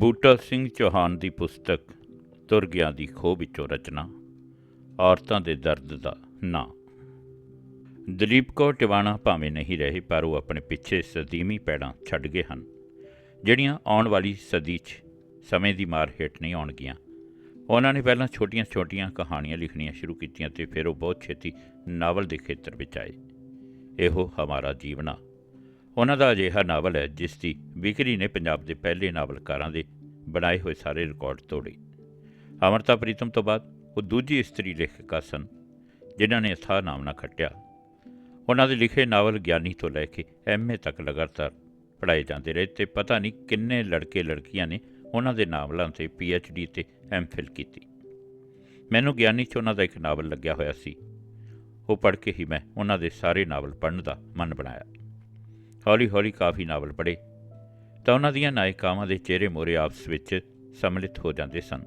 ਬੂਟਾ ਸਿੰਘ ਚੌਹਾਨ ਦੀ ਪੁਸਤਕ ਤੁਰ ਗਿਆ ਦੀ ਖੋਹ ਵਿੱਚੋਂ ਰਚਨਾ, ਔਰਤਾਂ ਦੇ ਦਰਦ ਦਾ ਨਾਂ। ਦਲੀਪ ਕੌਰ ਟਿਵਾਣਾ ਭਾਵੇਂ ਨਹੀਂ ਰਹੇ, ਪਰ ਉਹ ਆਪਣੇ ਪਿੱਛੇ ਸਦੀਮੀ ਪੈੜਾਂ ਛੱਡ ਗਏ ਹਨ, ਜਿਹੜੀਆਂ ਆਉਣ ਵਾਲੀ ਸਦੀ 'ਚ ਸਮੇਂ ਦੀ ਮਾਰ ਹੇਠ ਨਹੀਂ ਆਉਣਗੀਆਂ। ਉਹਨਾਂ ਨੇ ਪਹਿਲਾਂ ਛੋਟੀਆਂ-ਛੋਟੀਆਂ ਕਹਾਣੀਆਂ ਲਿਖਣੀਆਂ ਸ਼ੁਰੂ ਕੀਤੀਆਂ ਤੇ ਫਿਰ ਉਹ ਬਹੁਤ ਛੇਤੀ ਨਾਵਲ ਦੇ ਖੇਤਰ ਵਿੱਚ ਆਏ। ਇਹੋ ਹਮਾਰਾ ਜੀਵਨਾ ਉਹਨਾਂ ਦਾ ਅਜਿਹਾ ਨਾਵਲ ਹੈ, ਜਿਸ ਦੀ ਵਿਕਰੀ ਨੇ ਪੰਜਾਬ ਦੇ ਪਹਿਲੇ ਨਾਵਲਕਾਰਾਂ ਦੇ ਬਣਾਏ ਹੋਏ ਸਾਰੇ ਰਿਕਾਰਡ ਤੋੜੇ। ਅਮਰਤਾ ਪ੍ਰੀਤਮ ਤੋਂ ਬਾਅਦ ਉਹ ਦੂਜੀ ਇਸਤਰੀ ਲੇਖਿਕਾ ਸਨ, ਜਿਨ੍ਹਾਂ ਨੇ ਅਥਾਹ ਨਾਮਨਾ ਖੱਟਿਆ। ਉਹਨਾਂ ਦੇ ਲਿਖੇ ਨਾਵਲ ਗਿਆਨੀ ਤੋਂ ਲੈ ਕੇ ਐਮਏ ਤੱਕ ਲਗਾਤਾਰ ਪੜ੍ਹਾਏ ਜਾਂਦੇ ਰਹੇ ਤੇ ਪਤਾ ਨਹੀਂ ਕਿੰਨੇ ਲੜਕੇ ਲੜਕੀਆਂ ਨੇ ਉਹਨਾਂ ਦੇ ਨਾਵਲਾਂ ਤੇ ਡੀ ਤੇ ਐਮਫਿਲ ਕੀਤੀ। ਮੈਨੂੰ ਗਿਆਨੀ 'ਚ ਉਹਨਾਂ ਦਾ ਇੱਕ ਨਾਵਲ ਲੱਗਿਆ ਹੋਇਆ ਸੀ। ਉਹ ਪੜ੍ਹ ਕੇ ਹੀ ਮੈਂ ਉਹਨਾਂ ਦੇ ਸਾਰੇ ਨਾਵਲ ਪੜ੍ਹਨ ਦਾ ਮਨ ਬਣਾਇਆ। ਹੌਲੀ-ਹੌਲੀ ਕਾਫੀ ਨਾਵਲ ਪੜ੍ਹੇ, ਤਾਂ ਉਹਨਾਂ ਦੀਆਂ ਨਾਇਕਾਵਾਂ ਦੇ ਚਿਹਰੇ ਮੋਰੇ ਆਪਸ ਵਿੱਚ ਸਮਲਿਤ ਹੋ ਜਾਂਦੇ ਸਨ।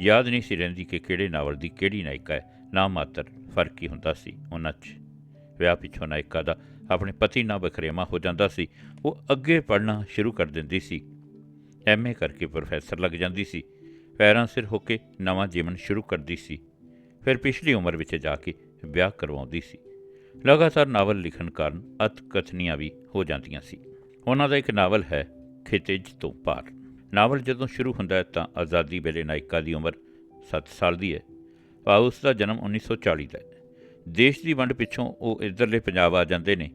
ਯਾਦ ਨਹੀਂ ਸੀ ਰਹਿੰਦੀ ਕਿ ਕਿਹੜੇ ਨਾਵਲ ਦੀ ਕਿਹੜੀ ਨਾਇਕਾ ਹੈ, ਨਾ ਮਾਤਰ ਫ਼ਰਕ ਹੀ ਹੁੰਦਾ ਸੀ ਉਹਨਾਂ 'ਚ। ਵਿਆਹ ਪਿੱਛੋਂ ਨਾਇਕਾ ਦਾ ਆਪਣੇ ਪਤੀ ਨਾਲ ਬਖਰੇਮਾ ਹੋ ਜਾਂਦਾ ਸੀ, ਉਹ ਅੱਗੇ ਪੜ੍ਹਨਾ ਸ਼ੁਰੂ ਕਰ ਦਿੰਦੀ ਸੀ। ਐਮਏ ਕਰਕੇ ਪ੍ਰੋਫੈਸਰ ਲੱਗ ਜਾਂਦੀ ਸੀ, ਪੈਰਾਂ ਸਿਰ ਹੋ ਕੇ ਨਵਾਂ ਜੀਵਨ ਸ਼ੁਰੂ ਕਰਦੀ ਸੀ, ਫਿਰ ਪਿਛਲੀ ਉਮਰ ਵਿੱਚ ਜਾ ਕੇ ਵਿਆਹ ਕਰਵਾਉਂਦੀ ਸੀ। ਲਗਾਤਾਰ ਨਾਵਲ ਲਿਖਣ ਕਾਰਨ ਅਤਕਥਨੀਆਂ ਵੀ ਹੋ ਜਾਂਦੀਆਂ ਸੀ। ਉਹਨਾਂ ਦਾ ਇੱਕ ਨਾਵਲ ਹੈ ਖਿਤਿਜ ਤੋਂ ਪਾਰ। ਨਾਵਲ ਜਦੋਂ ਸ਼ੁਰੂ ਹੁੰਦਾ ਹੈ ਤਾਂ ਆਜ਼ਾਦੀ ਵੇਲੇ ਨਾਇਕਾ ਦੀ ਉਮਰ 7 ਸਾਲ ਦੀ ਹੈ। ਭਾਵ ਉਸ ਦਾ ਜਨਮ 1940 ਦਾ ਹੈ। ਦੇਸ਼ ਦੀ ਵੰਡ ਪਿੱਛੋਂ ਉਹ ਇਧਰਲੇ ਪੰਜਾਬ ਆ ਜਾਂਦੇ ਨੇ।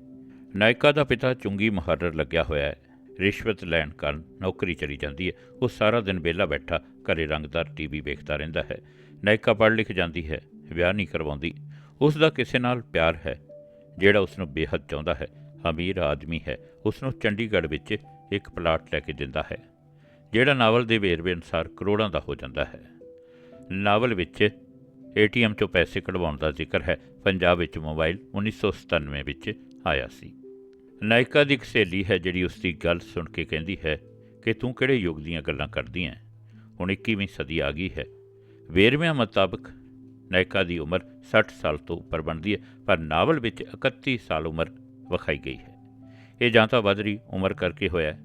ਨਾਇਕਾ ਦਾ ਪਿਤਾ ਚੁੰਗੀ ਮੁਹੱਰਰ ਲੱਗਿਆ ਹੋਇਆ ਹੈ। ਰਿਸ਼ਵਤ ਲੈਣ ਕਾਰਨ ਨੌਕਰੀ ਚਲੀ ਜਾਂਦੀ ਹੈ। ਉਹ ਸਾਰਾ ਦਿਨ ਵਿਹਲਾ ਬੈਠਾ ਘਰੇ ਰੰਗਦਾਰ ਟੀਵੀ ਵੇਖਦਾ ਰਹਿੰਦਾ ਹੈ। ਨਾਇਕਾ ਪੜ੍ਹ ਲਿਖ ਜਾਂਦੀ ਹੈ। ਵਿਆਹ ਨਹੀਂ ਕਰਵਾਉਂਦੀ। ਉਸ ਦਾ ਕਿਸੇ ਨਾਲ ਪਿਆਰ ਹੈ। ਜਿਹੜਾ ਉਸ ਨੂੰ ਬੇਹੱਦ ਚਾਹੁੰਦਾ ਹੈ, ਅਮੀਰ ਆਦਮੀ ਹੈ ਉਸ ਨੂੰ ਚੰਡੀਗੜ੍ਹ ਵਿੱਚ ਇੱਕ ਪਲਾਟ ਲੈ ਕੇ ਦਿੰਦਾ ਹੈ, ਜਿਹੜਾ ਨਾਵਲ ਦੇ ਵੇਰਵੇ ਅਨੁਸਾਰ ਕਰੋੜਾਂ ਦਾ ਹੋ ਜਾਂਦਾ ਹੈ। ਨਾਵਲ ਵਿੱਚ ਏਟੀਐਮ ਚੋਂ ਪੈਸੇ ਕਢਵਾਉਣ ਦਾ ਜ਼ਿਕਰ ਹੈ, ਪੰਜਾਬ ਵਿੱਚ ਮੋਬਾਈਲ 1997 ਵਿੱਚ ਆਇਆ ਸੀ। ਨਾਇਕਾ ਦੀ ਇੱਕ ਸਹੇਲੀ ਹੈ ਜਿਹੜੀ ਉਸ ਦੀ ਗੱਲ ਸੁਣ ਕੇ ਕਹਿੰਦੀ ਹੈ ਕਿ ਤੂੰ ਕਿਹੜੇ ਯੁੱਗ ਦੀਆਂ ਗੱਲਾਂ ਕਰਦੀ ਹੈ? ਹੁਣ 21ਵੀਂ ਸਦੀ ਆ ਗਈ ਹੈ। ਵੇਰਵਿਆਂ ਮੁਤਾਬਕ ਨਾਇਕਾ ਦੀ ਉਮਰ 60 ਸਾਲ ਤੋਂ ਉੱਪਰ ਬਣਦੀ ਹੈ, ਪਰ ਨਾਵਲ ਵਿੱਚ 31 ਸਾਲ ਉਮਰ ਵਿਖਾਈ ਗਈ ਹੈ। ਇਹ ਜਾਂ ਤਾਂ ਵੱਧ ਰਹੀ ਉਮਰ ਕਰਕੇ ਹੋਇਆ ਹੈ,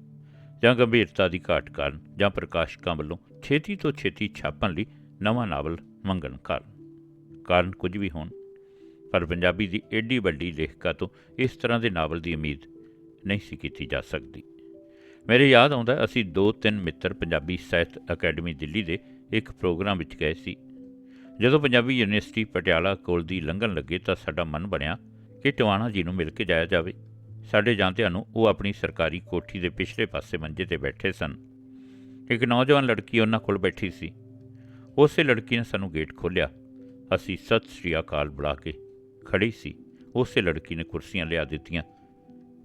ਜਾਂ ਗੰਭੀਰਤਾ ਦੀ ਘਾਟ ਕਾਰਨ, ਜਾਂ ਪ੍ਰਕਾਸ਼ਕਾਂ ਵੱਲੋਂ ਛੇਤੀ ਤੋਂ ਛੇਤੀ ਛਾਪਣ ਲਈ ਨਵਾਂ ਨਾਵਲ ਮੰਗਣ ਕਾਰਨ। ਕਾਰਨ ਕੁਝ ਵੀ ਹੋਣ, ਪਰ ਪੰਜਾਬੀ ਦੀ ਐਡੀ ਵੱਡੀ ਲੇਖਕਾ ਤੋਂ ਇਸ ਤਰ੍ਹਾਂ ਦੇ ਨਾਵਲ ਦੀ ਉਮੀਦ ਨਹੀਂ ਸੀ ਕੀਤੀ ਜਾ ਸਕਦੀ। ਮੇਰੇ ਯਾਦ ਆਉਂਦਾ ਅਸੀਂ ਦੋ ਤਿੰਨ ਮਿੱਤਰ ਪੰਜਾਬੀ ਸਾਹਿਤ ਅਕੈਡਮੀ ਦਿੱਲੀ ਦੇ ਇੱਕ ਪ੍ਰੋਗਰਾਮ ਵਿੱਚ ਗਏ ਸੀ ਜਦੋਂ ਪੰਜਾਬੀ ਯੂਨੀਵਰਸਿਟੀ ਪਟਿਆਲਾ ਕੋਲ ਦੀ ਲੰਘਣ ਲੱਗੇ ਤਾਂ ਸਾਡਾ ਮਨ ਬਣਿਆ ਕਿ ਟਵਾਣਾ ਜੀ ਨੂੰ ਮਿਲ ਕੇ ਜਾਇਆ ਜਾਵੇ। ਸਾਡੇ ਜਾਂਦਿਆਂ ਨੂੰ ਉਹ ਆਪਣੀ ਸਰਕਾਰੀ ਕੋਠੀ ਦੇ ਪਿਛਲੇ ਪਾਸੇ ਮੰਜੇ ਤੇ ਬੈਠੇ ਸਨ। ਇੱਕ ਨੌਜਵਾਨ ਲੜਕੀ ਉਹਨਾਂ ਕੋਲ ਬੈਠੀ ਸੀ। ਉਸੇ ਲੜਕੀ ਨੇ ਸਾਨੂੰ ਗੇਟ ਖੋਲ੍ਹਿਆ। ਅਸੀਂ ਸਤਿ ਸ੍ਰੀ ਅਕਾਲ ਬੁਲਾ ਕੇ ਖੜੀ ਸੀ। ਉਸੇ ਲੜਕੀ ਨੇ ਕੁਰਸੀਆਂ ਲਿਆ ਦਿੱਤੀਆਂ।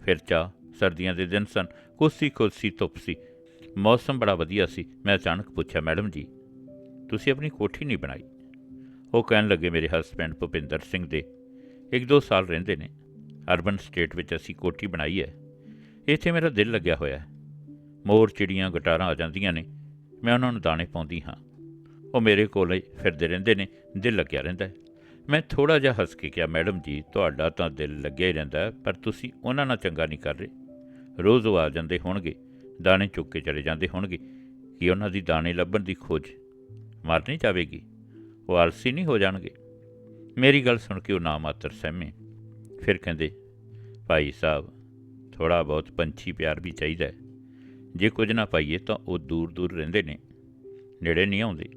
ਫਿਰ ਚਾ ਸਰਦੀਆਂ ਦੇ ਦਿਨ ਸਨ। ਕੁਰਸੀ ਕੁਰਸੀ, ਧੁੱਪ ਸੀ। ਮੌਸਮ ਬੜਾ ਵਧੀਆ ਸੀ। ਮੈਂ ਅਚਾਨਕ ਪੁੱਛਿਆ, ਮੈਡਮ ਜੀ, ਤੁਸੀਂ ਆਪਣੀ ਕੋਠੀ ਨਹੀਂ ਬਣਾਈ? ਉਹ ਕਹਿਣ ਲੱਗੇ, ਮੇਰੇ ਹਸਬੈਂਡ ਭੁਪਿੰਦਰ ਸਿੰਘ ਦੇ ਇੱਕ ਦੋ ਸਾਲ ਰਹਿੰਦੇ ਨੇ। ਅਰਬਨ ਸਟੇਟ ਵਿੱਚ ਅਸੀਂ ਕੋਠੀ ਬਣਾਈ ਹੈ। ਇੱਥੇ ਮੇਰਾ ਦਿਲ ਲੱਗਿਆ ਹੋਇਆ ਹੈ। ਮੋਰ ਚਿੜੀਆਂ ਗਟਾਰਾਂ ਆ ਜਾਂਦੀਆਂ ਨੇ। ਮੈਂ ਉਹਨਾਂ ਨੂੰ ਦਾਣੇ ਪਾਉਂਦੀ ਹਾਂ। ਉਹ ਮੇਰੇ ਕੋਲ ਫਿਰਦੇ ਰਹਿੰਦੇ ਨੇ। ਦਿਲ ਲੱਗਿਆ ਰਹਿੰਦਾ ਮੈਂ ਥੋੜਾ ਜਿਹਾ ਹੱਸ ਕੇ ਕਿਹਾ, ਮੈਡਮ ਜੀ, ਤੁਹਾਡਾ ਤਾਂ ਦਿਲ ਲੱਗਿਆ ਹੀ ਰਹਿੰਦਾ ਪਰ ਤੁਸੀਂ ਉਹਨਾਂ ਨਾਲ ਚੰਗਾ ਨਹੀਂ ਕਰ ਰਹੇ। ਰੋਜ਼ ਉਹ ਆ ਜਾਂਦੇ ਹੋਣਗੇ। ਦਾਣੇ ਚੁੱਕ ਕੇ ਚਲੇ ਜਾਂਦੇ ਹੋਣਗੇ। ਕਿ ਉਹਨਾਂ ਦੀ ਦਾਣੇ ਲੱਭਣ ਦੀ ਖੋਜ ਮਰ ਨਹੀਂ ਜਾਵੇਗੀ ਉਹ ਆਲਸੀ ਨਹੀਂ ਹੋ ਜਾਣਗੇ। ਮੇਰੀ ਗੱਲ ਸੁਣ ਕੇ ਉਹ ਨਾ ਮਾਤਰ ਸਹਿਮੇ। ਫਿਰ ਕਹਿੰਦੇ, ਭਾਈ ਸਾਹਿਬ ਥੋੜਾ ਬਹੁਤ ਪੰਛੀ ਪਿਆਰ ਵੀ ਚਾਹੀਦਾ ਜੇ ਕੁਝ ਨਾ ਪਾਈਏ ਤਾਂ ਉਹ ਦੂਰ ਦੂਰ ਰਹਿੰਦੇ ਨੇ, ਨੇੜੇ ਨਹੀਂ ਆਉਂਦੇ।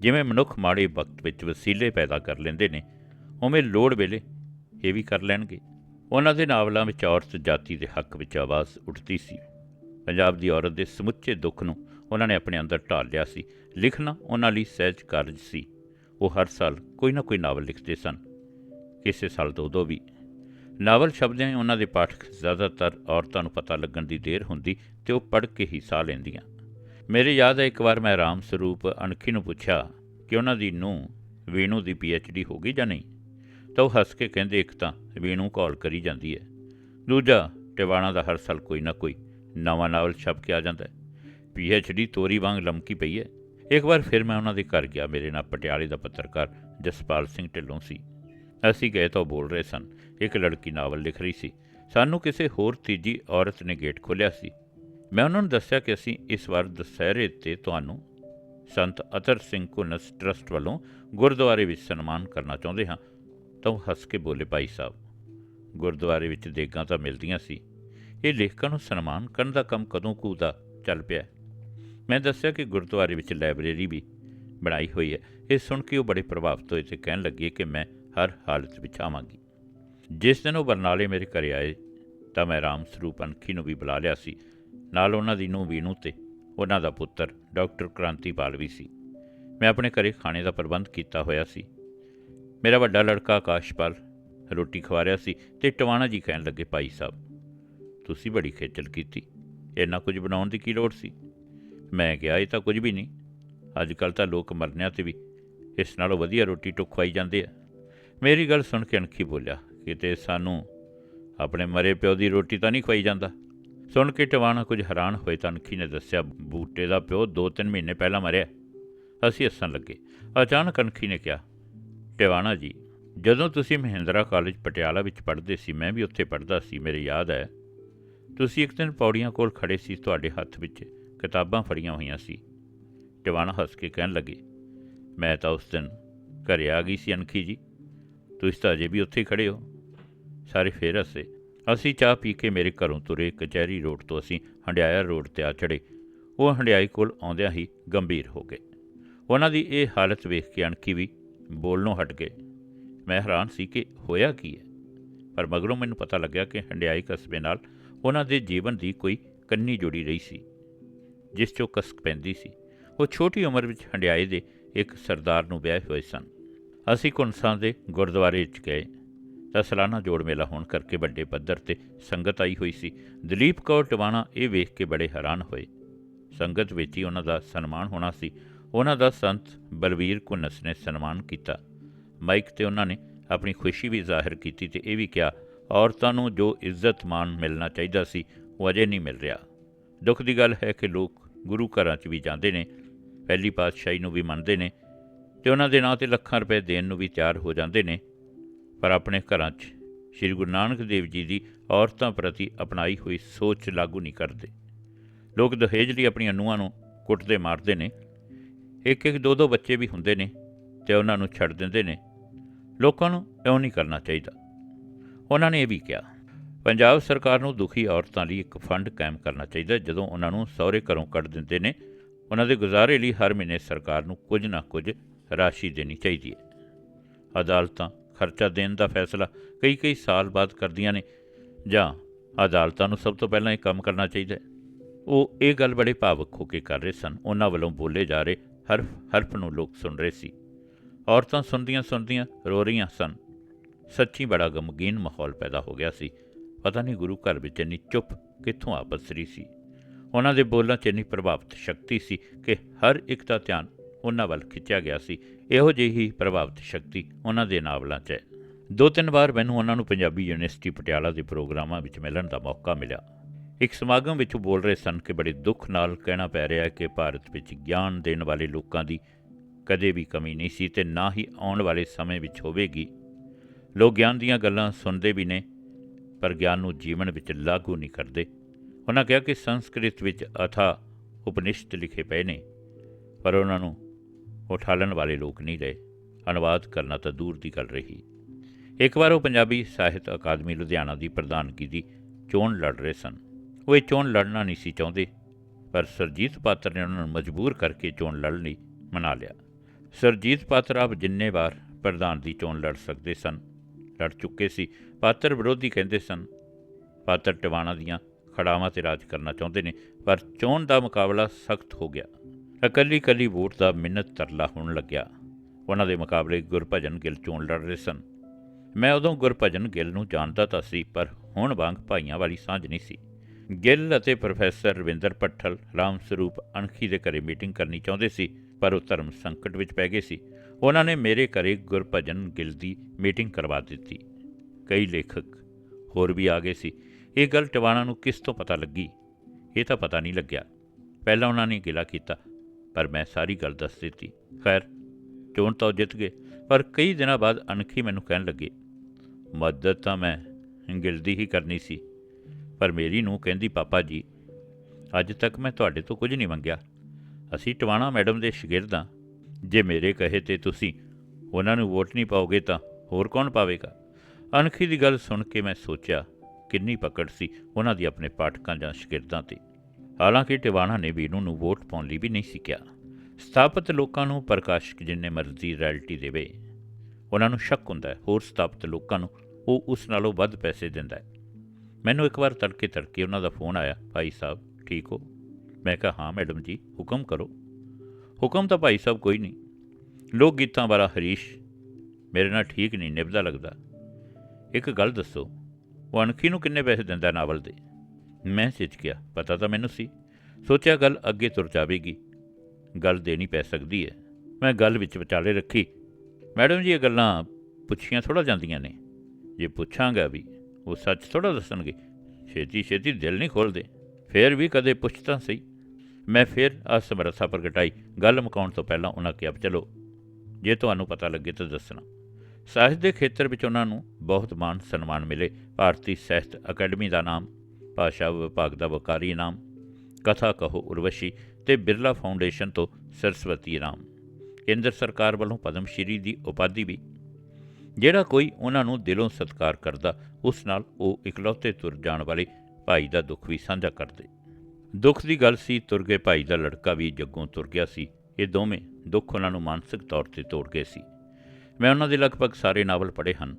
ਜਿਵੇਂ ਮਨੁੱਖ ਮਾੜੇ ਵਕਤ ਵਿੱਚ ਵਸੀਲੇ ਪੈਦਾ ਕਰ ਲੈਂਦੇ ਨੇ, ਉਵੇਂ ਲੋੜ ਵੇਲੇ ਇਹ ਵੀ ਕਰ ਲੈਣਗੇ। ਉਹਨਾਂ ਦੇ ਨਾਵਲਾਂ ਵਿੱਚ ਔਰਤ ਜਾਤੀ ਦੇ ਹੱਕ ਵਿੱਚ ਆਵਾਜ਼ ਉੱਠਦੀ ਸੀ। ਪੰਜਾਬ ਦੀ ਔਰਤ ਦੇ ਸਮੁੱਚੇ ਦੁੱਖ ਨੂੰ ਉਹਨਾਂ ਨੇ ਆਪਣੇ ਅੰਦਰ ਢਾਲ ਲਿਆ ਸੀ। ਲਿਖਣਾ ਉਹਨਾਂ ਲਈ ਸਹਿਜ ਕਾਰਜ ਸੀ। ਉਹ ਹਰ ਸਾਲ ਕੋਈ ਨਾ ਕੋਈ ਨਾਵਲ ਲਿਖਦੇ ਸਨ। ਕਿਸੇ ਸਾਲ ਦੋ ਦੋ ਵੀ। ਨਾਵਲ ਸ਼ਬਦਾਂ ਉਹਨਾਂ ਦੇ ਪਾਠਕ ਜ਼ਿਆਦਾਤਰ ਔਰਤਾਂ ਨੂੰ ਪਤਾ ਲੱਗਣ ਦੀ ਦੇਰ ਹੁੰਦੀ ਤੇ ਉਹ ਪੜ੍ਹ ਕੇ ਹੀ ਸਾਹ ਲੈਂਦੀਆਂ। ਮੇਰੇ ਯਾਦ ਹੈ, ਇੱਕ ਵਾਰ ਮੈਂ ਰਾਮ ਸਰੂਪ ਅਣਖੀ ਨੂੰ ਪੁੱਛਿਆ ਕਿ ਉਹਨਾਂ ਦੀ ਨੂੰ ਵੀਣੂ ਦੀ ਡੀ ਹੋ ਗਈ ਜਾਂ ਨਹੀਂ? ਤਾਂ ਉਹ ਹੱਸ ਕੇ ਕਹਿੰਦੇ, ਇੱਕ ਤਾਂ ਵੀਣੂ ਕਾਲ ਕਰੀ ਜਾਂਦੀ ਹੈ। ਦੂਜਾ, ਟਿਵਾਣਾ ਦਾ ਹਰ ਸਾਲ ਕੋਈ ਨਾ ਕੋਈ ਨਵਾਂ ਨਾਵਲ ਛਪ ਕੇ ਆ ਜਾਂਦਾ ਹੈ। ਡੀ ਤੋਰੀ ਵਾਂਗ ਲਮਕੀ ਪਈ ਹੈ। ਇੱਕ ਵਾਰ ਫਿਰ ਮੈਂ ਉਹਨਾਂ ਦੇ ਘਰ ਗਿਆ। ਮੇਰੇ ਨਾਲ ਪਟਿਆਲੇ ਦਾ ਪੱਤਰਕਾਰ ਜਸਪਾਲ ਸਿੰਘ ਢਿੱਲੋਂ ਸੀ। ਅਸੀਂ ਗਏ ਤਾਂ ਉਹ ਬੋਲ ਰਹੇ ਸਨ, ਇੱਕ ਲੜਕੀ ਨਾਵਲ ਲਿਖ ਰਹੀ ਸੀ। ਸਾਨੂੰ ਕਿਸੇ ਹੋਰ ਤੀਜੀ ਔਰਤ ਨੇ ਗੇਟ ਖੋਲ੍ਹਿਆ ਸੀ। ਮੈਂ ਉਹਨਾਂ ਨੂੰ ਦੱਸਿਆ ਕਿ ਅਸੀਂ ਇਸ ਵਾਰ ਦੁਸਹਿਰੇ ਤੇ ਤੁਹਾਨੂੰ ਸੰਤ ਅਤਰ ਸਿੰਘ ਕੁਨਸ ਟਰਸਟ ਵੱਲੋਂ ਗੁਰਦੁਆਰੇ ਵਿੱਚ ਸਨਮਾਨ ਕਰਨਾ ਚਾਹੁੰਦੇ ਹਾਂ। ਤਾਂ ਉਹ ਹੱਸ ਕੇ ਬੋਲੇ, ਭਾਈ ਸਾਹਿਬ, ਗੁਰਦੁਆਰੇ ਵਿੱਚ ਦੇਗਾਂ ਤਾਂ ਮਿਲਦੀਆਂ ਸੀ। ਇਹ ਲੇਖਕਾਂ ਨੂੰ ਸਨਮਾਨ ਕਰਨ ਦਾ ਕੰਮ ਕਦੋਂ ਕੁ ਦਾ ਚੱਲ ਪਿਆ? ਮੈਂ ਦੱਸਿਆ ਕਿ ਗੁਰਦੁਆਰੇ ਵਿੱਚ ਲਾਇਬ੍ਰੇਰੀ ਵੀ ਬਣਾਈ ਹੋਈ ਹੈ। ਇਹ ਸੁਣ ਕੇ ਉਹ ਬੜੇ ਪ੍ਰਭਾਵਿਤ ਹੋਏ ਤੇ ਕਹਿਣ ਲੱਗੇ ਕਿ ਮੈਂ ਹਰ ਹਾਲਤ ਵਿੱਚ ਆਵਾਂਗੀ। ਜਿਸ ਦਿਨ ਉਹ ਬਰਨਾਲੇ ਮੇਰੇ ਘਰੇ ਆਏ, ਤਾਂ ਮੈਂ ਰਾਮ ਸਰੂਪ ਅਨਖੀ ਨੂੰ ਵੀ ਬੁਲਾ ਲਿਆ ਸੀ। ਨਾਲ ਉਹਨਾਂ ਦੀ ਨੂੰਹ ਵੀਣੂ ਤੇ ਉਹਨਾਂ ਦਾ ਪੁੱਤਰ ਡਾਕਟਰ ਕ੍ਰਾਂਤੀਪਾਲ ਵੀ ਸੀ। ਮੈਂ ਆਪਣੇ ਘਰੇ ਖਾਣੇ ਦਾ ਪ੍ਰਬੰਧ ਕੀਤਾ ਹੋਇਆ ਸੀ। ਮੇਰਾ ਵੱਡਾ ਲੜਕਾ ਆਕਾਸ਼ਪਾਲ ਰੋਟੀ ਖਵਾ ਰਿਹਾ ਸੀ ਤੇ ਟਵਾਣਾ ਜੀ ਕਹਿਣ ਲੱਗੇ, ਭਾਈ ਸਾਹਿਬ, ਤੁਸੀਂ ਬੜੀ ਖੇਚਲ ਕੀਤੀ। ਇੰਨਾ ਕੁਝ ਬਣਾਉਣ ਦੀ ਕੀ ਲੋੜ ਸੀ? ਮੈਂ ਕਿਹਾ, ਇਹ ਤਾਂ ਕੁਝ ਵੀ ਨਹੀਂ। ਅੱਜ ਕੱਲ ਤਾਂ ਲੋਕ ਮਰਨਿਆਂ ਤੇ ਵੀ ਇਸ ਨਾਲੋਂ ਵਧੀਆ ਰੋਟੀ ਟੁੱਕ ਖਵਾਈ ਜਾਂਦੇ ਆ। ਮੇਰੀ ਗੱਲ ਸੁਣ ਕੇ ਅਣਖੀ ਬੋਲਿਆ, ਕਿਤੇ ਸਾਨੂੰ ਆਪਣੇ ਮਰੇ ਪਿਓ ਦੀ ਰੋਟੀ ਤਾਂ ਨਹੀਂ ਖਵਾਈ ਜਾਂਦਾ? ਸੁਣ ਕੇ ਟਵਾਣਾ ਕੁਝ ਹੈਰਾਨ ਹੋਏ ਤਾਂ ਅਣਖੀ ਨੇ ਦੱਸਿਆ, ਬੂਟੇ ਦਾ ਪਿਓ 2-3 ਮਹੀਨੇ ਪਹਿਲਾਂ ਮਰਿਆ ਅਸੀਂ ਹੱਸਣ ਲੱਗੇ। ਅਚਾਨਕ ਅਣਖੀ ਨੇ ਕਿਹਾ, ਟਿਵਾਣਾ ਜੀ, ਜਦੋਂ ਤੁਸੀਂ ਮਹਿੰਦਰਾ ਕਾਲਜ ਪਟਿਆਲਾ ਵਿੱਚ ਪੜ੍ਹਦੇ ਸੀ, ਮੈਂ ਵੀ ਉੱਥੇ ਪੜ੍ਹਦਾ ਸੀ, ਮੇਰੇ ਯਾਦ ਹੈ। ਤੁਸੀਂ ਇੱਕ ਦਿਨ ਪੌੜੀਆਂ ਕੋਲ ਖੜੇ ਸੀ ਤੁਹਾਡੇ ਹੱਥ ਵਿੱਚ। ਕਿਤਾਬਾਂ ਫੜੀਆਂ ਹੋਈਆਂ ਸੀ। ਟਿਵਾਣਾ ਹੱਸ ਕੇ ਕਹਿਣ ਲੱਗੇ, ਮੈਂ ਤਾਂ ਉਸ ਦਿਨ ਘਰੇ ਆ ਗਈ ਸੀ ਅਣਖੀ ਜੀ। ਤੁਸੀਂ ਤਾਂ ਅਜੇ ਵੀ ਉੱਥੇ ਹੀ ਖੜੇ ਹੋ। ਸਾਰੇ ਫੇਰ ਹੱਸੇ। ਅਸੀਂ ਚਾਹ ਪੀ ਕੇ ਮੇਰੇ ਘਰੋਂ ਤੁਰੇ ਕਚਹਿਰੀ ਰੋਡ ਤੋਂ ਅਸੀਂ ਹੰਡਿਆਇਆ ਰੋਡ ਤੇ ਆ ਚੜੇ ਉਹ ਹੰਡਿਆਈ ਕੋਲ ਆਉਂਦਿਆਂ ਹੀ ਗੰਭੀਰ ਹੋ ਗਏ। ਉਹਨਾਂ ਦੀ ਇਹ ਹਾਲਤ ਵੇਖ ਕੇ ਅਣਖੀ ਵੀ ਬੋਲਣੋਂ ਹਟ ਗਏ। ਮੈਂ ਹੈਰਾਨ ਸੀ ਕਿ ਹੋਇਆ ਕੀ ਹੈ? ਪਰ ਮਗਰੋਂ ਮੈਨੂੰ ਪਤਾ ਲੱਗਿਆ ਕਿ ਹੰਡਿਆਈ ਕਸਬੇ ਨਾਲ ਉਹਨਾਂ ਦੇ ਜੀਵਨ ਦੀ ਕੋਈ ਕੰਨੀ ਜੁੜੀ ਰਹੀ ਸੀ। ਜਿਸ 'ਚੋਂ ਕਸਕ ਪੈਂਦੀ ਸੀ। ਉਹ ਛੋਟੀ ਉਮਰ ਵਿੱਚ ਹੰਡਿਆਏ ਦੇ ਇੱਕ ਸਰਦਾਰ ਨੂੰ ਵਿਆਹੇ ਹੋਏ ਸਨ। ਅਸੀਂ ਕੁਨਸਾਂ ਦੇ ਗੁਰਦੁਆਰੇ 'ਚ ਗਏ। ਤਾਂ ਸਾਲਾਨਾ ਜੋੜ ਮੇਲਾ ਹੋਣ ਕਰਕੇ ਵੱਡੇ ਪੱਧਰ ਤੇ ਸੰਗਤ ਆਈ ਹੋਈ ਸੀ। ਦਲੀਪ ਕੌਰ ਟਵਾਣਾ ਇਹ ਵੇਖ ਕੇ ਬੜੇ ਹੈਰਾਨ ਹੋਏ। ਸੰਗਤ ਵਿੱਚ ਹੀ ਉਹਨਾਂ ਦਾ ਸਨਮਾਨ ਹੋਣਾ ਸੀ। ਉਹਨਾਂ ਦਾ ਸੰਤ ਬਲਵੀਰ ਕੁਨਸ ਨੇ ਸਨਮਾਨ ਕੀਤਾ। ਮਾਈਕ ਤੇ ਉਹਨਾਂ ਨੇ ਆਪਣੀ ਖੁਸ਼ੀ ਵੀ ਜ਼ਾਹਿਰ ਕੀਤੀ ਤੇ ਇਹ ਵੀ ਕਿਹਾ, ਔਰਤਾਂ ਨੂੰ ਜੋ ਇੱਜ਼ਤ ਮਾਣ ਮਿਲਣਾ ਚਾਹੀਦਾ ਸੀ, ਉਹ ਅਜੇ ਨਹੀਂ ਮਿਲ ਰਿਹਾ। ਦੁੱਖ ਦੀ ਗੱਲ ਹੈ ਕਿ ਲੋਕ ਗੁਰੂ ਘਰਾਂ 'ਚ ਵੀ ਜਾਂਦੇ ਨੇ, ਪਹਿਲੀ ਪਾਤਸ਼ਾਹੀ ਨੂੰ ਵੀ ਮੰਨਦੇ ਨੇ ਤੇ ਉਹਨਾਂ ਦੇ ਨਾਂ ਤੇ ਲੱਖਾਂ ਰੁਪਏ ਦੇਣ ਨੂੰ ਵੀ ਤਿਆਰ ਹੋ ਜਾਂਦੇ ਨੇ। ਪਰ ਆਪਣੇ ਘਰਾਂ 'ਚ ਸ੍ਰੀ ਗੁਰੂ ਨਾਨਕ ਦੇਵ ਜੀ ਦੀ ਔਰਤਾਂ ਪ੍ਰਤੀ ਅਪਣਾਈ ਹੋਈ ਸੋਚ ਲਾਗੂ ਨਹੀਂ ਕਰਦੇ। ਲੋਕ ਦਹੇਜ ਲਈ ਆਪਣੀਆਂ ਨੂੰਹਾਂ ਨੂੰ ਕੁੱਟਦੇ ਮਾਰਦੇ ਨੇ। ਇੱਕ ਇੱਕ ਦੋ ਦੋ ਬੱਚੇ ਵੀ ਹੁੰਦੇ ਨੇ ਤੇ ਉਹਨਾਂ ਨੂੰ ਛੱਡ ਦਿੰਦੇ ਨੇ। ਲੋਕਾਂ ਨੂੰ ਇਉਂ ਨਹੀਂ ਕਰਨਾ ਚਾਹੀਦਾ। ਉਹਨਾਂ ਨੇ ਇਹ ਵੀ ਕਿਹਾ ਪੰਜਾਬ ਸਰਕਾਰ ਨੂੰ ਦੁਖੀ ਔਰਤਾਂ ਲਈ ਇੱਕ ਫੰਡ ਕਾਇਮ ਕਰਨਾ ਚਾਹੀਦਾ ਜਦੋਂ ਉਹਨਾਂ ਨੂੰ ਸਹੁਰੇ ਘਰੋਂ ਕੱਢ ਦਿੰਦੇ ਨੇ, ਉਹਨਾਂ ਦੇ ਗੁਜ਼ਾਰੇ ਲਈ ਹਰ ਮਹੀਨੇ ਸਰਕਾਰ ਨੂੰ ਕੁਝ ਨਾ ਕੁਝ ਰਾਸ਼ੀ ਦੇਣੀ ਚਾਹੀਦੀ ਹੈ। ਅਦਾਲਤਾਂ ਖਰਚਾ ਦੇਣ ਦਾ ਫੈਸਲਾ ਕਈ ਕਈ ਸਾਲ ਬਾਅਦ ਕਰਦੀਆਂ ਨੇ। ਜਾਂ ਅਦਾਲਤਾਂ ਨੂੰ ਸਭ ਤੋਂ ਪਹਿਲਾਂ ਇਹ ਕੰਮ ਕਰਨਾ ਚਾਹੀਦਾ ਹੈ। ਉਹ ਇਹ ਗੱਲ ਬੜੇ ਭਾਵੁਕ ਹੋ ਕੇ ਕਰ ਰਹੇ ਸਨ। ਉਹਨਾਂ ਵੱਲੋਂ ਬੋਲੇ ਜਾ ਰਹੇ ਹਰਫ ਹਰਫ ਨੂੰ ਲੋਕ ਸੁਣ ਰਹੇ ਸੀ। ਔਰਤਾਂ ਸੁਣਦੀਆਂ ਸੁਣਦੀਆਂ ਰੋ ਰਹੀਆਂ ਸਨ। ਸੱਚੀ ਬੜਾ ਗਮਗੀਨ ਮਾਹੌਲ ਪੈਦਾ ਹੋ ਗਿਆ ਸੀ। ਪਤਾ ਨਹੀਂ ਗੁਰੂ ਘਰ ਵਿੱਚ ਇੰਨੀ ਚੁੱਪ ਕਿੱਥੋਂ ਆ ਪਸਰੀ ਸੀ। ਉਹਨਾਂ ਦੇ ਬੋਲਾਂ 'ਚ ਇੰਨੀ ਪ੍ਰਭਾਵਿਤ ਸ਼ਕਤੀ ਸੀ ਕਿ ਹਰ ਇੱਕ ਦਾ ਧਿਆਨ ਉਹਨਾਂ ਵੱਲ ਖਿੱਚਿਆ ਗਿਆ ਸੀ। ਇਹੋ ਜਿਹੀ ਪ੍ਰਭਾਵਿਤ ਸ਼ਕਤੀ ਉਹਨਾਂ ਦੇ ਨਾਵਲਾਂ 'ਚ ਹੈ। ਦੋ ਤਿੰਨ ਵਾਰ ਮੈਨੂੰ ਉਹਨਾਂ ਨੂੰ ਪੰਜਾਬੀ ਯੂਨੀਵਰਸਿਟੀ ਪਟਿਆਲਾ ਦੇ ਪ੍ਰੋਗਰਾਮਾਂ ਵਿੱਚ ਮਿਲਣ ਦਾ ਮੌਕਾ ਮਿਲਿਆ। ਇੱਕ ਸਮਾਗਮ ਵਿੱਚ ਬੋਲ ਰਹੇ ਸਨ ਕਿ ਬੜੇ ਦੁੱਖ ਨਾਲ ਕਹਿਣਾ ਪੈ ਰਿਹਾ ਹੈ ਕਿ ਭਾਰਤ ਵਿੱਚ ਗਿਆਨ ਦੇਣ ਵਾਲੇ ਲੋਕਾਂ ਦੀ ਕਦੇ ਵੀ ਕਮੀ ਨਹੀਂ ਸੀ ਤੇ ਨਾ ਹੀ ਆਉਣ ਵਾਲੇ ਸਮੇਂ ਵਿੱਚ ਹੋਵੇਗੀ। ਲੋਕ ਗਿਆਨ ਦੀਆਂ ਗੱਲਾਂ ਸੁਣਦੇ ਵੀ ਨੇ ਪਰ ਗਿਆਨ ਨੂੰ ਜੀਵਨ ਵਿੱਚ ਲਾਗੂ ਨਹੀਂ ਕਰਦੇ। ਉਹਨਾਂ ਕਿਹਾ ਕਿ ਸੰਸਕ੍ਰਿਤ ਵਿੱਚ ਅਥਾ ਉਪਨਿਸ਼ਦ ਲਿਖੇ ਪਏ ਨੇ, ਪਰ ਉਹਨਾਂ ਨੂੰ ਉਠਾਲਣ ਵਾਲੇ ਲੋਕ ਨਹੀਂ ਰਹੇ। ਅਨੁਵਾਦ ਕਰਨਾ ਤਾਂ ਦੂਰ ਦੀ ਗੱਲ ਰਹੀ। ਇੱਕ ਵਾਰ ਉਹ ਪੰਜਾਬੀ ਸਾਹਿਤ ਅਕਾਦਮੀ ਲੁਧਿਆਣਾ ਦੀ ਪ੍ਰਧਾਨਗੀ ਦੀ ਚੋਣ ਲੜ ਰਹੇ ਸਨ। ਉਹ ਇਹ ਚੋਣ ਲੜਨਾ ਨਹੀਂ ਸੀ ਚਾਹੁੰਦੇ, ਪਰ ਸਰਜੀਤ ਪਾਤਰ ਨੇ ਉਹਨਾਂ ਨੂੰ ਮਜਬੂਰ ਕਰਕੇ ਚੋਣ ਲੜਨ ਲਈ, ਮਨਾ ਲਿਆ। ਸਰਜੀਤ ਪਾਤਰ ਆਪ ਜਿੰਨੇ ਵਾਰ ਪ੍ਰਧਾਨ ਦੀ ਚੋਣ ਲੜ ਸਕਦੇ ਸਨ ਲੜ ਚੁੱਕੇ ਸੀ। ਪਾਤਰ ਵਿਰੋਧੀ ਕਹਿੰਦੇ ਸਨ, ਪਾਤਰ ਟਿਵਾਣਾ ਦੀਆਂ ਖੜਾਵਾਂ ਤੇ ਰਾਜ ਕਰਨਾ ਚਾਹੁੰਦੇ ਨੇ, ਪਰ ਚੋਣ ਦਾ ਮੁਕਾਬਲਾ ਸਖਤ ਹੋ ਗਿਆ। ਇਕੱਲੀ ਇਕੱਲੀ ਵੋਟ ਦਾ ਮਿੰਨਤ ਤਰਲਾ ਹੋਣ ਲੱਗਿਆ। ਉਹਨਾਂ ਦੇ ਮੁਕਾਬਲੇ ਗੁਰਭਜਨ ਗਿੱਲ ਚੋਣ ਲੜ ਰਹੇ ਸਨ। ਮੈਂ ਉਦੋਂ ਗੁਰਭਜਨ ਗਿੱਲ ਨੂੰ ਜਾਣਦਾ ਤਾਂ ਸੀ, ਪਰ ਹੁਣ ਵਾਂਗ ਭਾਈਆਂ ਵਾਲੀ ਸਾਂਝ ਨਹੀਂ ਸੀ। ਗਿੱਲ ਅਤੇ ਪ੍ਰੋਫੈਸਰ ਰਵਿੰਦਰ ਪੱਠਲ ਰਾਮ ਸਰੂਪ ਅਣਖੀ ਦੇ ਘਰੇ ਮੀਟਿੰਗ ਕਰਨੀ ਚਾਹੁੰਦੇ ਸੀ, ਪਰ ਉਹ ਧਰਮ ਸੰਕਟ ਵਿੱਚ ਪੈ ਗਏ ਸੀ। ਉਹਨਾਂ ਨੇ ਮੇਰੇ ਘਰੇ ਗੁਰਭਜਨ ਗਿੱਲ ਦੀ ਮੀਟਿੰਗ ਕਰਵਾ ਦਿੱਤੀ। ਕਈ ਲੇਖਕ ਹੋਰ ਵੀ ਆ ਗਏ ਸੀ। ਇਹ ਗੱਲ ਟਵਾਣਾ ਨੂੰ ਕਿਸ ਤੋਂ ਪਤਾ ਲੱਗੀ? ਇਹ ਤਾਂ ਪਤਾ ਨਹੀਂ ਲੱਗਿਆ। ਪਹਿਲਾਂ ਉਹਨਾਂ ਨੇ ਗਿਲਾ ਕੀਤਾ, ਪਰ ਮੈਂ ਸਾਰੀ ਗੱਲ ਦੱਸ ਦਿੱਤੀ। ਖੈਰ, ਚੋਣ ਤਾਂ ਉਹ ਜਿੱਤ ਗਏ, ਪਰ ਕਈ ਦਿਨਾਂ ਬਾਅਦ ਅਣਖੀ ਮੈਨੂੰ ਕਹਿਣ ਲੱਗੇ, ਮਦਦ ਤਾਂ ਮੈਂ ਗਿਲ ਦੀ ਹੀ ਕਰਨੀ ਸੀ, ਪਰ ਮੇਰੀ ਨੂੰ ਕਹਿੰਦੀ, ਪਾਪਾ ਜੀ, ਅੱਜ ਤੱਕ ਮੈਂ ਤੁਹਾਡੇ ਤੋਂ ਕੁਝ ਨਹੀਂ ਮੰਗਿਆ। ਅਸੀਂ ਟਵਾਣਾ ਮੈਡਮ ਦੇ ਸ਼ਾਗਿਰਦ ਜੇ ਮੇਰੇ ਕਹੇ ਤੇ ਤੁਸੀਂ ਉਹਨਾਂ ਨੂੰ ਵੋਟ ਨਹੀਂ ਪਾਓਗੇ ਤਾਂ ਹੋਰ ਕੌਣ ਪਾਵੇਗਾ? ਅਣਖੀ ਦੀ ਗੱਲ ਸੁਣ ਕੇ ਮੈਂ ਸੋਚਿਆ, ਕਿੰਨੀ ਪਕੜ ਸੀ ਉਹਨਾਂ ਦੀ ਆਪਣੇ ਪਾਠਕਾਂ ਜਾਂ ਸ਼ਾਗਿਰਦਾਂ ਤੇ। ਹਾਲਾਂਕਿ ਟਿਵਾਣਾ ਨੇ ਵੀਨੂ ਨੂੰ ਵੋਟ ਪਾਉਣ ਲਈ ਵੀ ਨਹੀਂ ਸੀ ਕਿਹਾ। ਸਥਾਪਿਤ ਲੋਕਾਂ ਨੂੰ ਪ੍ਰਕਾਸ਼ਕ ਜਿੰਨੇ ਮਰਜ਼ੀ ਰੈਲਿਟੀ ਦੇਵੇ, ਉਹਨਾਂ ਨੂੰ ਸ਼ੱਕ ਹੁੰਦਾ ਹੋਰ ਸਥਾਪਿਤ ਲੋਕਾਂ ਨੂੰ ਉਹ ਉਸ ਨਾਲੋਂ ਵੱਧ ਪੈਸੇ ਦਿੰਦਾ ਹੈ। ਮੈਨੂੰ ਇੱਕ ਵਾਰ ਤੜਕੇ ਤੜਕੇ ਉਹਨਾਂ ਦਾ ਫੋਨ ਆਇਆ, ਭਾਈ ਸਾਹਿਬ, ਠੀਕ ਹੋ? ਮੈਂ ਕਿਹਾ, ਹਾਂ, ਮੈਡਮ ਜੀ, ਹੁਕਮ ਕਰੋ। ਹੁਕਮ ਤਾਂ ਭਾਈ ਸਾਹਿਬ ਕੋਈ ਨਹੀਂ। ਲੋਕ ਗੀਤਾਂ ਵਾਲਾ ਹਰੀਸ਼ ਮੇਰੇ ਨਾਲ ਠੀਕ ਨਹੀਂ, ਨਿਭਦਾ ਲੱਗਦਾ। ਇੱਕ ਗੱਲ ਦੱਸੋ, ਉਹ ਅਣਖੀ ਨੂੰ ਕਿੰਨੇ ਪੈਸੇ ਦਿੰਦਾ ਨਾਵਲ ਦੇ? ਮੈਂ ਸਿੱਝ ਪਤਾ ਤਾਂ ਮੈਨੂੰ ਸੀ। ਸੋਚਿਆ ਗੱਲ ਅੱਗੇ ਤੁਰ ਜਾਵੇਗੀ। ਗੱਲ ਦੇਣੀ ਪੈ ਸਕਦੀ ਹੈ। ਮੈਂ ਗੱਲ ਵਿੱਚ ਵਿਚਾਲੇ ਰੱਖੀ। ਮੈਡਮ ਜੀ, ਇਹ ਗੱਲਾਂ ਪੁੱਛੀਆਂ ਥੋੜਾ ਜਾਂਦੀਆਂ ਨੇ। ਜੇ ਪੁੱਛਾਂਗਾ ਵੀ, ਉਹ ਸੱਚ ਥੋੜਾ ਦੱਸਣਗੇ। ਛੇਤੀ ਛੇਤੀ ਦਿਲ ਨਹੀਂ ਖੋਲਦੇ। ਫੇਰ ਵੀ ਕਦੇ ਪੁੱਛ ਤਾਂ ਸਹੀ। ਮੈਂ ਫਿਰ ਅਸਮਰੱਥਾ ਪ੍ਰਗਟਾਈ। ਗੱਲ ਮੁਕਾਉਣ ਤੋਂ ਪਹਿਲਾਂ ਉਹਨਾਂ ਕਿਹਾ, ਚਲੋ, ਜੇ ਤੁਹਾਨੂੰ ਪਤਾ ਲੱਗੇ ਤਾਂ ਦੱਸਣਾ। ਸਾਹਿਤ ਦੇ ਖੇਤਰ ਵਿੱਚ ਉਹਨਾਂ ਨੂੰ ਬਹੁਤ ਮਾਣ, ਸਨਮਾਨ ਮਿਲੇ। ਭਾਰਤੀ ਸਾਹਿਤ ਅਕੈਡਮੀ ਦਾ ਨਾਮ, ਭਾਸ਼ਾ ਵਿਭਾਗ ਦਾ ਵਕਾਰੀ ਇਨਾਮ ਕਥਾ ਕਹੋ ਉਰਵਸ਼ੀ ਤੇ ਬਿਰਲਾ ਫਾਊਂਡੇਸ਼ਨ ਤੋਂ ਸਰਸਵਤੀ ਇਨਾਮ ਕੇਂਦਰ ਸਰਕਾਰ ਵੱਲੋਂ ਪਦਮ ਸ਼੍ਰੀ ਦੀ ਉਪਾਧੀ ਵੀ। ਜਿਹੜਾ ਕੋਈ ਉਹਨਾਂ ਨੂੰ ਦਿਲੋਂ ਸਤਿਕਾਰ ਕਰਦਾ, ਉਸ ਨਾਲ ਉਹ ਇਕਲੌਤੇ ਤੁਰ ਜਾਣ ਵਾਲੇ ਭਾਈ ਦਾ ਦੁੱਖ ਵੀ ਸਾਂਝਾ ਕਰਦੇ। ਦੁੱਖ ਦੀ ਗੱਲ ਸੀ, ਤੁਰ ਗਏ ਭਾਈ ਦਾ ਲੜਕਾ ਵੀ ਜੱਗੋਂ ਤੁਰ ਗਿਆ ਸੀ। ਇਹ ਦੋਵੇਂ ਦੁੱਖ ਉਹਨਾਂ ਨੂੰ ਮਾਨਸਿਕ ਤੌਰ ਤੇ ਤੋੜ ਗਏ ਸੀ। ਮੈਂ ਉਹਨਾਂ ਦੇ ਲਗਭਗ ਸਾਰੇ ਨਾਵਲ ਪੜ੍ਹੇ ਹਨ।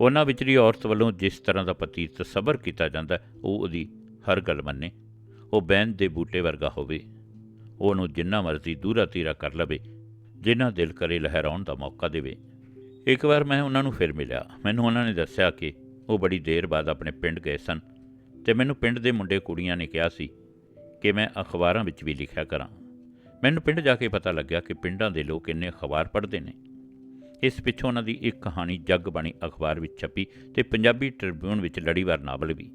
ਉਹਨਾਂ ਵਿਚਲੀ ਔਰਤ ਵੱਲੋਂ ਜਿਸ ਤਰ੍ਹਾਂ ਦਾ ਪਤੀ ਤਸਬਰ ਕੀਤਾ ਜਾਂਦਾ ਉਹ ਉਹਦੀ ਹਰ ਗੱਲ ਮੰਨੇ। ਉਹ ਬੈਨ ਦੇ ਬੂਟੇ ਵਰਗਾ ਹੋਵੇ। ਉਹਨੂੰ ਜਿੰਨਾ ਮਰਜ਼ੀ ਦੂਰਾ ਤੀਰਾ ਕਰ ਲਵੇ, ਜਿੰਨਾ ਦਿਲ ਕਰੇ ਲਹਿਰਾਉਣ ਦਾ ਮੌਕਾ ਦੇਵੇ। ਇੱਕ ਵਾਰ ਮੈਂ ਉਹਨਾਂ ਨੂੰ ਫਿਰ ਮਿਲਿਆ। ਮੈਨੂੰ ਉਹਨਾਂ ਨੇ ਦੱਸਿਆ ਕਿ ਉਹ ਬੜੀ ਦੇਰ ਬਾਅਦ ਆਪਣੇ ਪਿੰਡ ਗਏ ਸਨ ਤੇ ਮੈਨੂੰ ਪਿੰਡ ਦੇ ਮੁੰਡੇ ਕੁੜੀਆਂ ਨੇ ਕਿਹਾ ਸੀ ਕਿ ਮੈਂ ਅਖਬਾਰਾਂ ਵਿੱਚ ਵੀ ਲਿਖਿਆ ਕਰਾਂ। ਮੈਨੂੰ ਪਿੰਡ ਜਾ ਕੇ ਪਤਾ ਲੱਗਿਆ ਕਿ ਪਿੰਡਾਂ ਦੇ ਲੋਕ ਇੰਨੇ ਅਖਬਾਰ ਪੜ੍ਹਦੇ ਨੇ। ਇਸ ਪਿੱਛੋਂ ਉਹਨਾਂ ਦੀ ਇੱਕ ਕਹਾਣੀ ਜੱਗ ਬਾਣੀ ਅਖਬਾਰ ਵਿੱਚ ਛਪੀ ਤੇ ਪੰਜਾਬੀ ਟ੍ਰਿਬਿਊਨ ਵਿੱਚ ਲੜੀਵਾਰ ਨਾਵਲ ਵੀ।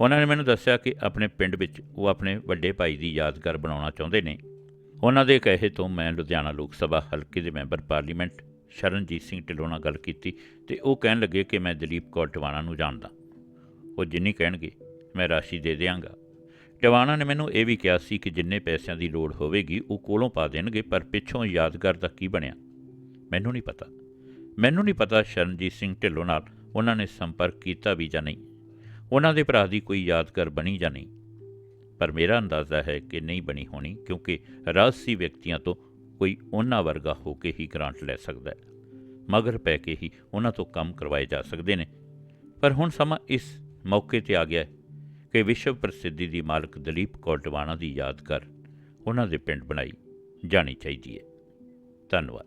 ਉਹਨਾਂ ਨੇ ਮੈਨੂੰ ਦੱਸਿਆ ਕਿ ਆਪਣੇ ਪਿੰਡ ਵਿੱਚ ਉਹ ਆਪਣੇ ਵੱਡੇ ਭਾਈ ਦੀ ਯਾਦਗਾਰ ਬਣਾਉਣਾ ਚਾਹੁੰਦੇ ਨੇ। ਉਹਨਾਂ ਦੇ ਕਹੇ ਤੋਂ ਮੈਂ ਲੁਧਿਆਣਾ ਲੋਕ ਸਭਾ ਹਲਕੇ ਦੇ ਮੈਂਬਰ ਪਾਰਲੀਮੈਂਟ ਸ਼ਰਨਜੀਤ ਸਿੰਘ ਢਿੱਲੋਂ ਨਾਲ ਗੱਲ ਕੀਤੀ ਤੇ ਉਹ ਕਹਿਣ ਲੱਗੇ ਕਿ ਮੈਂ ਦਲੀਪ ਕੌਰ ਟਿਵਾਣਾ ਨੂੰ ਜਾਣਦਾ। ਉਹ ਜਿੰਨੀ ਕਹਿਣਗੇ, ਮੈਂ ਰਾਸ਼ੀ ਦੇ ਦਿਆਂਗਾ। ਟਿਵਾਣਾ ਨੇ ਮੈਨੂੰ ਇਹ ਵੀ ਕਿਹਾ ਸੀ ਕਿ ਜਿੰਨੇ ਪੈਸਿਆਂ ਦੀ ਲੋੜ ਹੋਵੇਗੀ, ਉਹ ਕੋਲੋਂ ਪਾ ਦੇਣਗੇ, ਪਰ ਪਿੱਛੋਂ ਯਾਦਗਾਰ ਦਾ ਕੀ ਬਣਿਆ? ਮੈਨੂੰ ਨਹੀਂ ਪਤਾ। ਮੈਨੂੰ ਨਹੀਂ ਪਤਾ ਸ਼ਰਨਜੀਤ ਸਿੰਘ ਢਿੱਲੋਂ ਨਾਲ ਉਹਨਾਂ ਨੇ ਸੰਪਰਕ ਕੀਤਾ ਵੀ ਜਾਂ ਨਹੀਂ। ਉਹਨਾਂ ਦੇ ਭਰਾ ਦੀ ਕੋਈ ਯਾਦਗਾਰ ਬਣੀ ਜਾਂ ਨਹੀਂ। ਪਰ ਮੇਰਾ ਅੰਦਾਜ਼ਾ ਹੈ ਕਿ ਨਹੀਂ ਬਣੀ ਹੋਣੀ, ਕਿਉਂਕਿ ਰਾਜਸੀ ਵਿਅਕਤੀਆਂ ਤੋਂ ਕੋਈ ਉਹਨਾਂ ਵਰਗਾ ਹੋ ਕੇ ਹੀ ਗ੍ਰਾਂਟ ਲੈ ਸਕਦਾ ਹੈ। ਮਗਰ ਪੈ ਕੇ ਹੀ ਉਹਨਾਂ ਤੋਂ ਕੰਮ ਕਰਵਾਏ ਜਾ ਸਕਦੇ ਨੇ। ਪਰ ਹੁਣ ਸਮਾਂ ਇਸ ਮੌਕੇ ਤੇ ਆ ਗਿਆ ਹੈ। ਕਿ ਵਿਸ਼ਵ ਪ੍ਰਸਿੱਧੀ ਦੀ ਮਾਲਕ ਦਲੀਪ ਕੌਰ ਟਿਵਾਣਾ ਦੀ ਯਾਦਗਾਰ ਉਹਨਾਂ ਦੇ ਪਿੰਡ ਬਣਾਈ ਜਾਣੀ ਚਾਹੀਦੀ ਹੈ। ਧੰਨਵਾਦ।